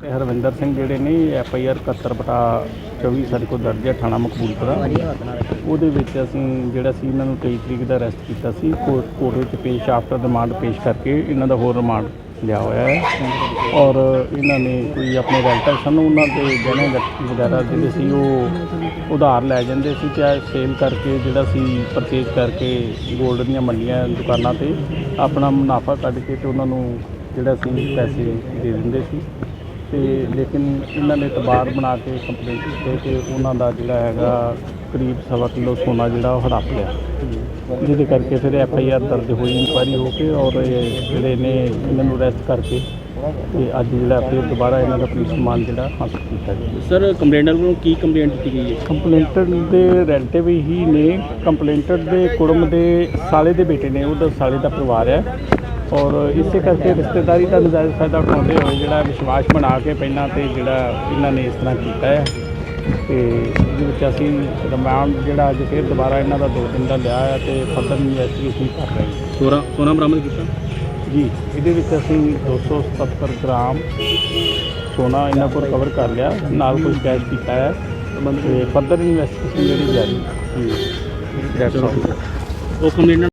ਤੇ ਹਰਵਿੰਦਰ ਸਿੰਘ ਜਿਹੜੇ ਨੇ ਐਫ ਆਈ ਆਰ 71 ਬਟਾ 24 ਸਾਡੇ ਕੋਲ ਦਰਜ ਹੈ, ਥਾਣਾ ਮਕਬੂਲਪੁਰਾ। ਉਹਦੇ ਵਿੱਚ ਅਸੀਂ ਜਿਹੜਾ ਸੀ, ਇਹਨਾਂ ਨੂੰ 23 ਤਰੀਕ ਦਾ ਅਰੈਸਟ ਕੀਤਾ ਸੀ। ਕੋਰਟ ਵਿੱਚ ਪੇਸ਼ ਆਫਟਰ ਰਿਮਾਂਡ ਪੇਸ਼ ਕਰਕੇ ਇਹਨਾਂ ਦਾ ਹੋਰ ਰਿਮਾਂਡ ਲਿਆ ਹੋਇਆ ਹੈ। ਔਰ ਇਹਨਾਂ ਨੇ ਕੋਈ ਆਪਣੇ ਰੈਲਟਰ ਸਨ ਉਹਨਾਂ ਦੇ ਗਹਿਣੇ ਵਗੈਰਾ ਜਿਹੜੇ ਸੀ, ਉਹ ਉਧਾਰ ਲੈ ਜਾਂਦੇ ਸੀ ਚਾਹੇ ਸੇਲ ਕਰਕੇ ਜਿਹੜਾ ਸੀ ਪਰਚੇਜ਼ ਕਰਕੇ 골ਡ ਦੀਆਂ ਮੰਡੀਆਂ, ਦੁਕਾਨਾਂ ਤੇ ਆਪਣਾ ਮੁਨਾਫਾ ਕੱਢ ਕੇ ਤੇ ਉਹਨਾਂ ਨੂੰ ਜਿਹੜਾ ਸੀ, ਪੈਸੇ ਦੇ ਦਿੰਦੇ ਸੀ। ਤੇ ਲੇਕਿਨ ਇਹਨਾਂ ਨੇ ਤਬਾਰ ਬਣਾ ਕੇ ਕੰਪਲੇਂਟ ਕੀਤੀ ਕਿ ਉਹਨਾਂ ਦਾ ਜਿਹੜਾ ਹੈਗਾ ਕਰੀਬ ਸਵਾ ਕਿਲੋ ਸੋਨਾ ਜਿਹੜਾ ਉਹ ਹੜਪ ਲਿਆ ਜਿਹਦੇ ਕਰਕੇ ਫਿਰ ਐਫ ਆਈ ਆਰ ਦਰਜ ਹੋਈ ਇਨਕੁਆਇਰੀ ਹੋ ਕੇ ਔਰ ਇਹ ਜਿਹੜੇ ਨੇ ਇਹਨਾਂ ਨੂੰ ਅਰੈਸਟ ਕਰਕੇ ਤੇ ਅੱਜ ਜਿਹੜਾ ਫਿਰ ਦੁਬਾਰਾ ਇਹਨਾਂ ਦਾ ਪੁਲਿਸ ਸਮਾਨ ਜਿਹੜਾ ਹਾਸਲ ਕੀਤਾ ਗਿਆ। ਸਰ ਕੰਪਲੇਂਟਰ ਵੱਲੋਂ ਕੀ ਕੰਪਲੇਂਟ ਦਿੱਤੀ ਗਈ ਹੈ? ਕੰਪਲੇਂਟਰ ਦੇ ਰੈਲੇਟਿਵ ਹੀ ਨੇ। ਕੰਪਲੇਂਟਰ ਦੇ ਕੁੜਮ ਦੇ ਸਾਲੇ ਦੇ ਬੇਟੇ ਨੇ ਉਹਦਾ ਸਾਲੇ ਦਾ ਪਰਿਵਾਰ ਹੈ। ਔਰ ਇਸੇ ਕਰਕੇ ਰਿਸ਼ਤੇਦਾਰੀ ਦਾ ਨਜਾਇਜ਼ ਫਾਇਦਾ ਉਠਾਉਂਦੇ ਹੋਏ ਜਿਹੜਾ ਵਿਸ਼ਵਾਸ ਬਣਾ ਕੇ ਪਹਿਲਾਂ ਤੇ ਜਿਹੜਾ ਇਹਨਾਂ ਨੇ ਇਸ ਤਰ੍ਹਾਂ ਕੀਤਾ ਹੈ। ਤੇ ਇਹਦੇ ਵਿੱਚ ਅਸੀਂ ਰਿਮਾਂਡ ਜਿਹੜਾ ਅੱਜ ਫਿਰ ਦੁਬਾਰਾ ਇਹਨਾਂ ਦਾ ਦੋ ਦਿਨ ਦਾ ਲਿਆ ਹੈ ਤੇ ਫਰਦਰ ਇਨਵੈਸਟੀਗੇਸ਼ਨ ਕਰ ਰਹੇ ਹਾਂ। ਸੋਨਾ ਸੋਨਾ ਬਰਾਮਦ ਕੀਤਾ? ਜੀ ਇਹਦੇ ਵਿੱਚ ਅਸੀਂ 277 ਗ੍ਰਾਮ ਸੋਨਾ ਇਹਨਾਂ ਕੋਲ ਕਵਰ ਕਰ ਲਿਆ ਨਾਲ ਕੁਝ ਕੈਸ਼ ਕੀਤਾ ਹੈ ਤੇ ਫਰਦਰ ਇਨਵੈਸਟੀਗੇਸ਼ਨ ਜਿਹੜੀ ਜਾਰੀ ਹੈ। ਚਲੋ ਉਹ ਕੰਪਲੇਂਟ